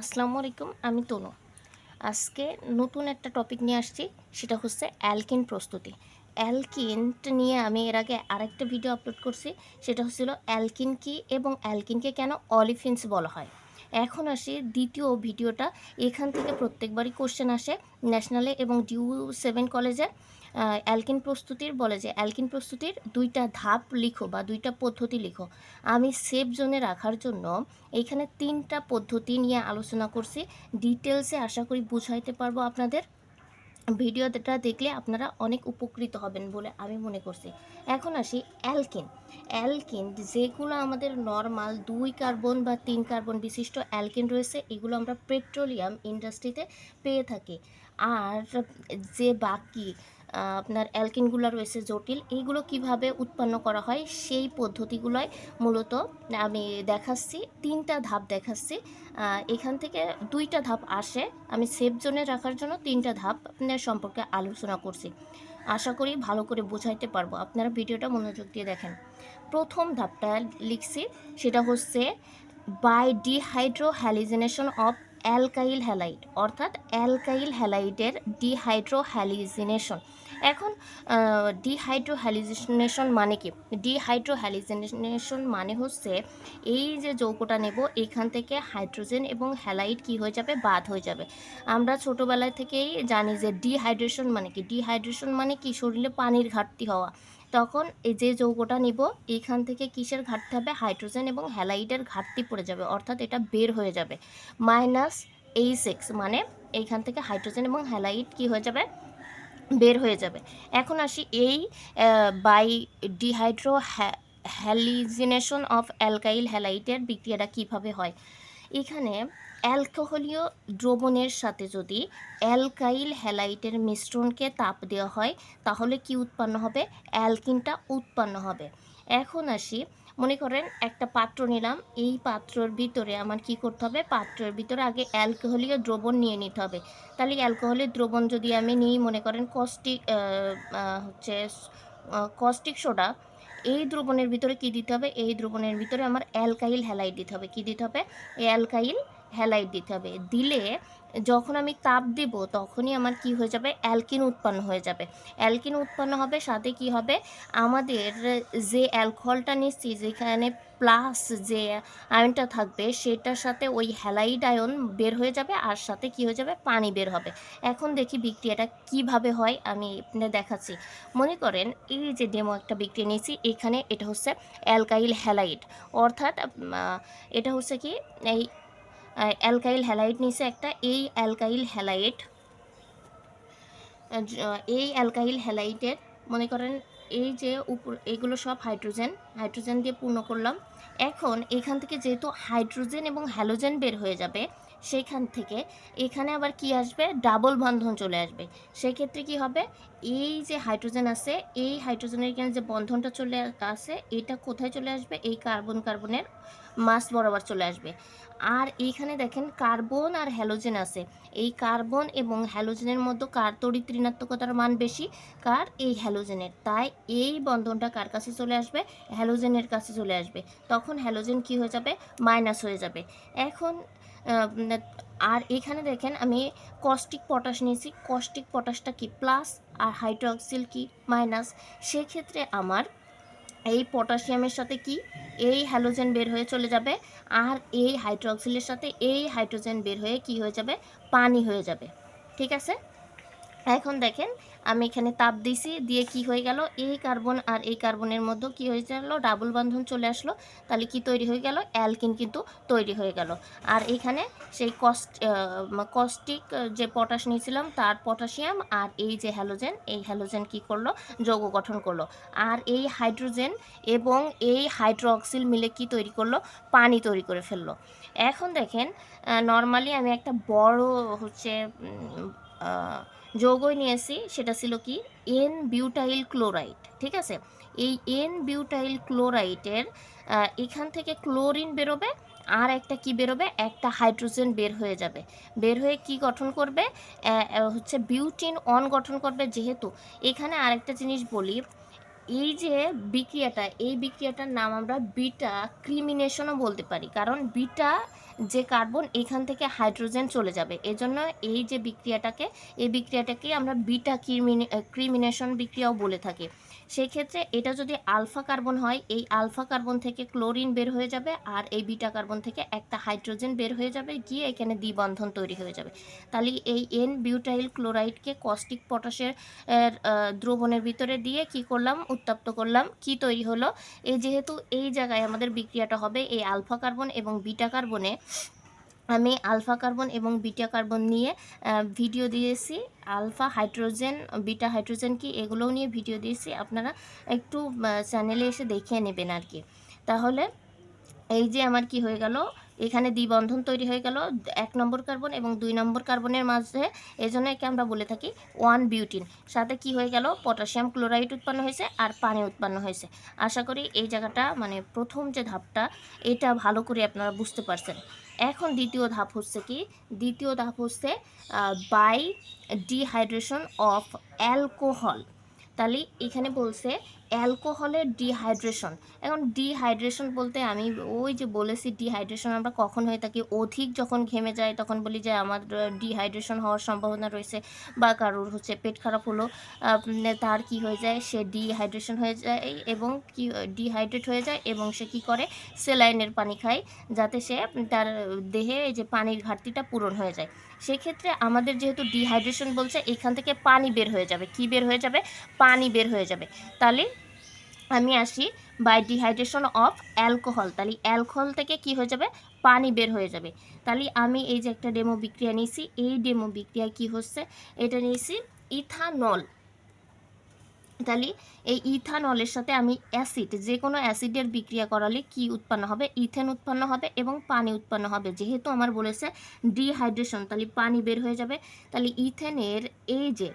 আসসালামু আলাইকুম, আমি তনু। আজকে নতুন একটা টপিক নিয়ে আসছি, সেটা হচ্ছে অ্যালকিন প্রস্তুতি। অ্যালকিনটা নিয়ে আমি এর আগে আরেকটা ভিডিও আপলোড করছি, সেটা হচ্ছিল অ্যালকিন কি এবং অ্যালকিনকে কেন অলিফিন্স বলা হয়। এখন আসি দ্বিতীয় ভিডিওটা। এখান থেকে প্রত্যেকবারই কোশ্চেন আসে ন্যাশনালে এবং ডিউ সেভেন কলেজে অ্যালকিন প্রস্তুতির বলে যে অ্যালকিন প্রস্তুতির দুইটা ধাপ লিখো বা দুইটা পদ্ধতি লিখো। আমি সেফ জোনে রাখার জন্য এইখানে তিনটা পদ্ধতি নিয়ে আলোচনা করছি। ডিটেলসে আশা করি বুঝাইতে পারব আপনাদের। ভিডিওটা দেখলে আপনারা অনেক উপকৃত হবেন বলে আমি মনে করছি। এখন আসি অ্যালকিন। অ্যালকিন যেগুলো আমাদের নর্মাল দুই কার্বন বা তিন কার্বন বিশিষ্ট অ্যালকিন রয়েছে, এগুলো আমরা পেট্রোলিয়াম ইন্ডাস্ট্রিতে পেয়ে থাকি। আর যে বাকি আপনার অ্যালকিনগুলো রয়েছে জটিল। এইগুলো কীভাবে উৎপন্ন করা হয় সেই পদ্ধতিগুলোই মূলত আমি দেখাচ্ছি, তিনটা ধাপ দেখাচ্ছি। এখান থেকে দুইটা ধাপ আসে। আমি সেফ জোনে রাখার জন্য তিনটা ধাপ আপনার সম্পর্কে আলোচনা করছি। আশা করি ভালো করে বোঝাইতে পারব। আপনারা ভিডিওটা মনোযোগ দিয়ে দেখেন। প্রথম ধাপটা লিখছি, সেটা হচ্ছে by dehydro of alkyl halide অর্থাৎ অ্যালকাইল হ্যালাইডের ডিহাইড্রো হ্যালিজিনেশন এখন ডিহাইড্রো হ্যালিজিনেশন মানে কি? ডিহাইড্রো হ্যালিজিনেশন মানে হচ্ছে এই যে যৌগটা নেব, এখান থেকে হাইড্রোজেন এবং হ্যালাইড কি হয়ে যাবে? বাদ হয়ে যাবে। আমরা ছোটোবেলায় থেকেই জানি যে ডিহাইড্রেশন মানে কি? ডিহাইড্রেশন মানে কি? শরীরে পানির ঘাটতি হওয়া। তখন এই যে যৌগটা নিব, এইখান থেকে কিসের ঘাটতি হবে? হাইড্রোজেন এবং হ্যালাইডের ঘাটতি পড়ে যাবে, অর্থাৎ এটা বের হয়ে যাবে। মাইনাস এই সিক্স মানে এইখান থেকে হাইড্রোজেন এবং হ্যালাইড কি হয়ে যাবে? বের হয়ে যাবে। এখন আসি এই by dehydro halogenation of alkyl হ্যালাইটের বিক্রিয়াটা কীভাবে হয়? এখানে অ্যালকোহলীয় দ্রবণের সাথে যদি অ্যালকাইল হ্যালাইটের মিশ্রণকে তাপ দেওয়া হয়, তাহলে কি উৎপন্ন হবে? অ্যালকিনটা উৎপন্ন হবে। এখন আসি, মনে করেন একটা পাত্র নিলাম, এই পাত্রর ভিতরে আমার কি করতে হবে? পাত্রের ভিতরে আগে অ্যালকোহলীয় দ্রবণ নিয়ে নিতে হবে। তাহলে অ্যালকোহলের দ্রবণ যদি আমি নিই, মনে করেন কস্টিক হচ্ছে কস্টিক সোডা এই দ্রবণের ভিতরে কি দিতে হবে? এই দ্রবণের ভিতরে আমার অ্যালকাইল হ্যালাইড দিতে হবে। কি দিতে হবে? অ্যালকাইল হ্যালাইড দিতে হবে। দিলে যখন আমি তাপ দেব, তখনই আমার কি হয়ে যাবে? অ্যালকিন উৎপন্ন হয়ে যাবে। অ্যালকিন উৎপন্ন হবে, সাথে কি হবে? আমাদের যে অ্যালকোহলটা নিচ্ছি, যেখানে প্লাস যে আয়নটা থাকবে, সেটার সাথে ওই হ্যালাইড আয়ন বের হয়ে যাবে, আর সাথে কি হয়ে যাবে? পানি বের হবে। এখন দেখি বিক্রিয়াটা কীভাবে হয়, আমি দেখাচ্ছি। মনে করেন, এই যে ডেমো একটা বিক্রিয়া নিয়েছি, এখানে এটা হচ্ছে অ্যালকাইল হ্যালাইড। অর্থাৎ এটা হচ্ছে কি? এই অ্যালকাইল হ্যালাইট নিছে একটা, এই অ্যালকাইল হ্যালাইট এই অ্যালকাইল হ্যালাইটের, মনে করেন এই যে উপর, এগুলো সব হাইড্রোজেন হাইড্রোজেন দিয়ে পূর্ণ করলাম। এখন এখান থেকে যেহেতু হাইড্রোজেন এবং হ্যালোজেন বের হয়ে যাবে সেইখান থেকে। এখানে আবার কি আসবে? ডাবল বন্ধন চলে আসবে। সেক্ষেত্রে কি হবে? এই যে হাইড্রোজেন আছে, এই হাইড্রোজেনের এখানে যে বন্ধনটা চলে আসে, এটা কোথায় চলে আসবে? এই কার্বন কার্বনের মাস বরাবর চলে আসবে। আর এইখানে দেখেন কার্বন আর হ্যালোজেন আছে। এই কার্বন এবং হ্যালোজেনের মধ্যে কার তড়িৎ ঋণাত্মকতার মান বেশি? কার? এই হ্যালোজেনের তাই এই বন্ধনটা কার কাছে চলে আসবে? হ্যালোজেনের কাছে চলে আসবে। তখন হ্যালোজেন কি হয়ে যাবে? মাইনাস হয়ে যাবে। এখন আর এখানে দেখেন আমি কস্টিক পটাশ নিয়েছি। কস্টিক পটাশটা কি? প্লাস আর হাইড্রোক্সিল কি? মাইনাস সেক্ষেত্রে আমার এই পটাশিয়ামের সাথে কি? এই হ্যালোজেন বের হয়ে চলে যাবে। আর এই হাইড্রোক্সিলের সাথে এই হাইড্রোজেন বের হয়ে কি হয়ে যাবে? পানি হয়ে যাবে। ঠিক আছে? এখন দেখেন আমি এখানে তাপ দিছি দিয়ে কি হয়ে গেল? এই কার্বন আর এই কার্বনের মধ্যে কি হয়ে গেল? ডাবল বন্ধন চলে আসলো। তাহলে কি তৈরি হয়ে গেল? অ্যালকিন কিন্তু তৈরি হয়ে গেল। আর এখানে সেই কস্ট কস্টিক যে পটাশ নিয়েছিলাম, তার পটাশিয়াম আর এই যে হ্যালোজেন, এই হ্যালোজেন কি করল? যৌগ গঠন করল। আর এই হাইড্রোজেন এবং এই হাইড্রোক্সিল মিলে কি তৈরি করল? পানি তৈরি করে ফেলল। এখন দেখেন নর্মালি আমি একটা বড় হচ্ছে যৌগই নিয়েছি সেটা ছিল কি? এন বিউটাইল ক্লোরাইড ঠিক আছে? এই এন বিউটাইল ক্লোরাইডের এখান থেকে ক্লোরিন বেরোবে, আর একটা কি বেরোবে? একটা হাইড্রোজেন বের হয়ে যাবে। বের হয়ে কি গঠন করবে? হচ্ছে বিউটিন অন গঠন করবে যেহেতু। এখানে আরেকটা জিনিস বলি এই যে বিক্রিয়াটা, এই বিক্রিয়াটার নাম আমরা বিটা ক্রিমিনেশনও বলতে পারি। কারণ বিটা যে কার্বন, এখান থেকে হাইড্রোজেন চলে যাবে। এজন্য এই যে বিক্রিয়াটাকে, এই বিক্রিয়াটাকে আমরা বিটা ক্রিমিনে, ক্রিমিনেশন বিক্রিয়াও বলে থাকি। সেই ক্ষেত্রে এটা যদি আলফা কার্বন হয়, এই আলফা কার্বন থেকে ক্লোরিন বের হয়ে যাবে আর এই বিটা কার্বন থেকে একটা হাইড্রোজেন বের হয়ে যাবে, গিয়ে এখানে দ্বিবন্ধন তৈরি হয়ে যাবে। তাহলে এই এন বিউটাইল ক্লোরাইডকে কস্টিক পটাশের দ্রবণের ভিতরে দিয়ে কি করলাম? উত্তপ্ত করলাম। কি তৈরি হলো? এই যেহেতু এই জায়গায় আমাদের বিক্রিয়াটা হবে এই আলফা কার্বন এবং বিটা কার্বনে, আমি আলফা কার্বন এবং বিটা কার্বন নিয়ে ভিডিও দিয়েছি। আলফা, হাইড্রোজেন, বিটা, হাইড্রোজেন কি এগুলোও নিয়ে ভিডিও দিয়েছি। আপনারা একটু চ্যানেলে এসে দেখে নেবেন আর কি। তাহলে এই যে আমার কি হয়ে গেল? এখানে দ্বিবন্ধন তৈরি হয়ে গেল, এক নম্বর কার্বন এবং দুই নম্বর কার্বনের মাঝে এই জন্য একে আমরা বলে থাকি ওয়ান বিউটিন সাথে কি হয়ে গেল? পটাশিয়াম ক্লোরাইড উৎপন্ন হয়েছে আর পানি উৎপন্ন হয়েছে। আশা করি এই জায়গাটা মানে প্রথম যে ধাপটা, এটা ভালো করে আপনারা বুঝতে পারছেন। এখন দ্বিতীয় ধাপ হচ্ছে কি? দ্বিতীয় ধাপ হচ্ছে বাই ডিহাইড্রেশন অফ অ্যালকোহল তাহলে এখানে বলছে অ্যালকোহলের ডিহাইড্রেশন। এখন ডিহাইড্রেশন বলতে আমি ওই যে বলেছি ডিহাইড্রেশন, আমরা কখন হয়ে থাকি? অধিক যখন ঘেমে যায়, তখন বলি যে আমার ডিহাইড্রেশন হওয়ার সম্ভাবনা রয়েছে বা কারোর হচ্ছে পেট খারাপ হলো তার কি হয়ে যায়? সে ডিহাইড্রেশন হয়ে যায় এবং কি, ডিহাইড্রেট হয়ে যায় এবং সে কি করে? সেলাইনের পানি খায়, যাতে সে তার দেহে যে পানির ঘাটতিটা পূরণ হয়ে যায়। সেক্ষেত্রে আমাদের যেহেতু ডিহাইড্রেশন বলছে, এখান থেকে পানি বের হয়ে যাবে। কি বের হয়ে যাবে? পানি বের হয়ে যাবে। তাহলে আমি আসি বাই ডিহাইড্রেশন অফ অ্যালকোহল তাহলে অ্যালকোহল থেকে কি হয়ে যাবে? পানি বের হয়ে যাবে। তাহলে আমি এই যে একটা ডেমো বিক্রিয়া নিয়েছি, এই ডেমো বিক্রিয়া কি হচ্ছে? এটা নিয়েছি ইথানল তাহলে এই ইথানলের সাথে আমি অ্যাসিড যে কোনো অ্যাসিডের বিক্রিয়া করালে কি উৎপন্ন হবে? ইথেন উৎপন্ন হবে এবং পানি উৎপন্ন হবে। যেহেতু আমার বলেছে ডিহাইড্রেশন তাহলে পানি বের হয়ে যাবে। তাহলে ইথেনের এই যে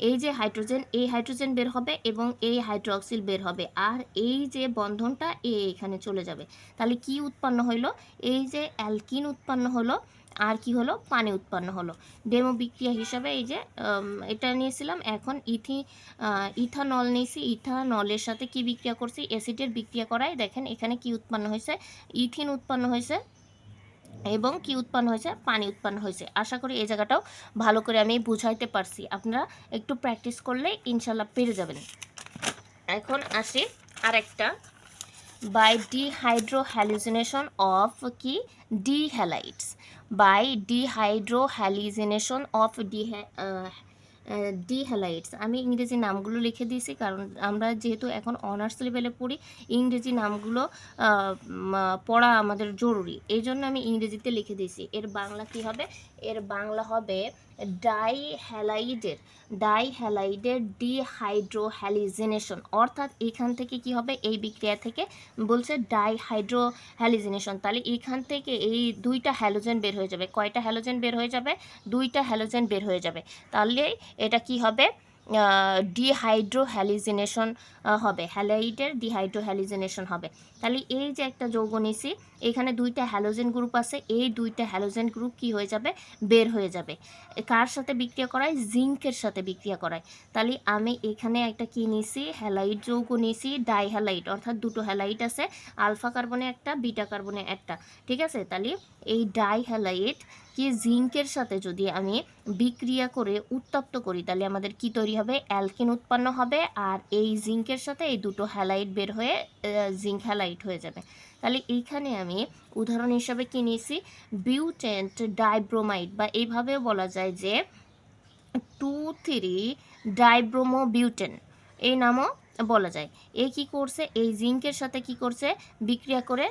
এই যে হাইড্রোজেন এই হাইড্রোজেন বের হবে এবং এই হাইড্রোক্সিল বের হবে। আর এই যে বন্ধনটা, এ এখানে চলে যাবে। তাহলে কি উৎপন্ন হইল? এই যে অ্যালকিন উৎপন্ন হলো আর কি হলো? পানি উৎপন্ন হলো। ডেমো বিক্রিয়া হিসাবে এই যে এটা নিয়েছিলাম। এখন ইথি ইথানল নিয়েছি। ইথানলের সাথে কি বিক্রিয়া করছি? অ্যাসিডের বিক্রিয়া করায় দেখেন এখানে কি উৎপন্ন হয়েছে? ইথিন উৎপন্ন হয়েছে এবং কি উৎপন্ন হয়েছে? পানি উৎপন্ন হয়েছে। আশা করি এই জায়গাটাও ভালো করে আমি বুঝাইতে পারছি। আপনারা একটু প্র্যাকটিস করলে ইনশাল্লাহ পেরে যাবেন। এখন আসি আরেকটা। বাই ডিহাইড্রো হ্যালিজিনেশন অফ কি? Dihalides. By dehydro of of ডিহ্যা dihalides আমি ইংরেজি নামগুলো লিখে দিয়েছি কারণ আমরা যেহেতু এখন অনার্স লেভেলে পড়ি, ইংরেজি নামগুলো পড়া আমাদের জরুরি। এই জন্য আমি ইংরেজিতে লিখে দিয়েছি। এর বাংলা কি হবে? এর বাংলা হবে ডাই হ্যালাইডের ডাই হ্যালাইডের ডিহাইড্রো হ্যালিজিনেশন অর্থাৎ এখান থেকে কি হবে? এই বিক্রিয়া থেকে বলছে ডাইহাইড্রোহ্যালিজিনেশন। তাহলে এখান থেকে এই দুইটা হ্যালোজেন বের হয়ে যাবে। কয়টা হ্যালোজেন বের হয়ে যাবে? দুইটা হ্যালোজেন বের হয়ে যাবে। তাহলে এটা কি হবে? ডিহাইড্রোহ্যালিজিনেশন হবে। হ্যালাইডের ডিহাইড্রো হ্যালিজিনেশন হবে। তাহলে এই যে একটা যৌগ নিছি এখানে দুইটা হ্যালোজেন গ্রুপ আছে, এই দুইটা হ্যালোজেন গ্রুপ কি হয়ে যাবে? বের হয়ে যাবে। কার সাথে বিক্রিয়া করায়? জিঙ্কের সাথে বিক্রিয়া করায়। তাহলে আমি এখানে একটা কি নিছি হ্যালাইড যৌগ নিছি ডাইহ্যালাইড অর্থাৎ দুটো হ্যালাইট আছে আলফা কার্বনে একটা বিটা কার্বনে একটা। ঠিক আছে? তাহলে এই ডাইহ্যালাইড কি জিঙ্কের সাথে যদি আমি বিক্রিয়া করে উত্তপ্ত করি, তাহলে আমাদের কি তৈরি হবে? অ্যালকিন উৎপন্ন হবে, আর এই জিঙ্কের সাথে এই দুটো হ্যালাইট বের হয়ে জিঙ্ক হ্যালাইট হয়ে যাবে। তাহলে এইখানে আমি উদাহরণ হিসাবে কি নিয়েছি? বিউটেন্ট ডাইব্রোমাইড বা এইভাবেও বলা যায় যে টু থ্রি ডাইব্রোমো বিউটেন এই নামও বলা যায়। এ কি করছে? এই জিঙ্কের সাথে কি করছে? বিক্রিয়া করে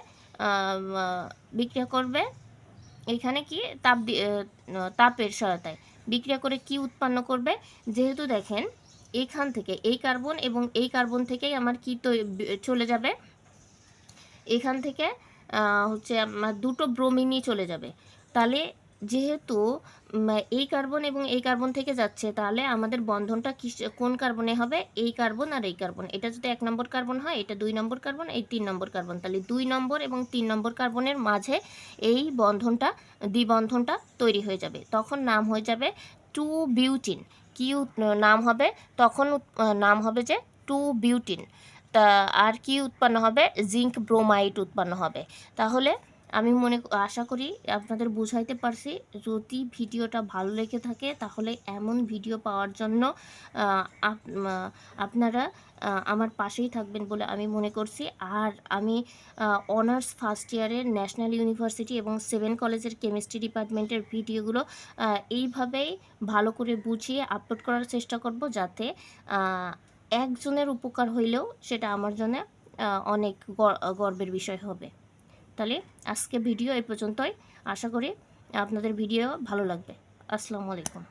বিক্রিয়া করবে। এখানে কি? তাপ তাপের সহায়তায়। বিক্রিয়া করে কি উৎপন্ন করবে? যেহেতু দেখেন, এখান থেকে এই কার্বন এবং এই কার্বন থেকেই আমার কি চলে যাবে। এখান থেকে হচ্ছে দুটো ব্রোমিনই চলে যাবে। তাহলে যেহেতু এই কার্বন এবং এই কার্বন থেকে যাচ্ছে, তাহলে আমাদের বন্ধনটা কিস, কোন কার্বনে হবে? এই কার্বন আর এই কার্বন এটা যদি এক নম্বর কার্বন হয়, এটা দুই নম্বর কার্বন এই তিন নম্বর কার্বন তাহলে দুই নম্বর এবং তিন নম্বর কার্বনের মাঝে এই বন্ধনটা, দ্বিবন্ধনটা তৈরি হয়ে যাবে। তখন নাম হয়ে যাবে টু বিউটিন কি নাম হবে? তখন নাম হবে যে টু বিউটিন আর কি উৎপন্ন হবে? জিঙ্ক ব্রোমাইড উৎপন্ন হবে। তাহলে আমি মনে আশা করি আপনাদের বুঝাইতে পারছি। যদি ভিডিওটা ভালো লেগে থাকে, তাহলে এমন ভিডিও পাওয়ার জন্য আপনারা আমার পাশেই থাকবেন বলে আমি মনে করছি। আর আমি অনার্স ফার্স্ট ইয়ারের ন্যাশনাল ইউনিভার্সিটি এবং সেভেন কলেজের কেমিস্ট্রি ডিপার্টমেন্টের ভিডিওগুলো এইভাবেই ভালো করে বুঝিয়ে আপলোড করার চেষ্টা করব যাতে একজনের উপকার হইলেও সেটা আমার জন্য অনেক গর্বের বিষয় হবে। তাহলে আজকে ভিডিও এ পর্যন্তই। আশা করি আপনাদের ভিডিও ভালো লাগবে। আসসালামু আলাইকুম।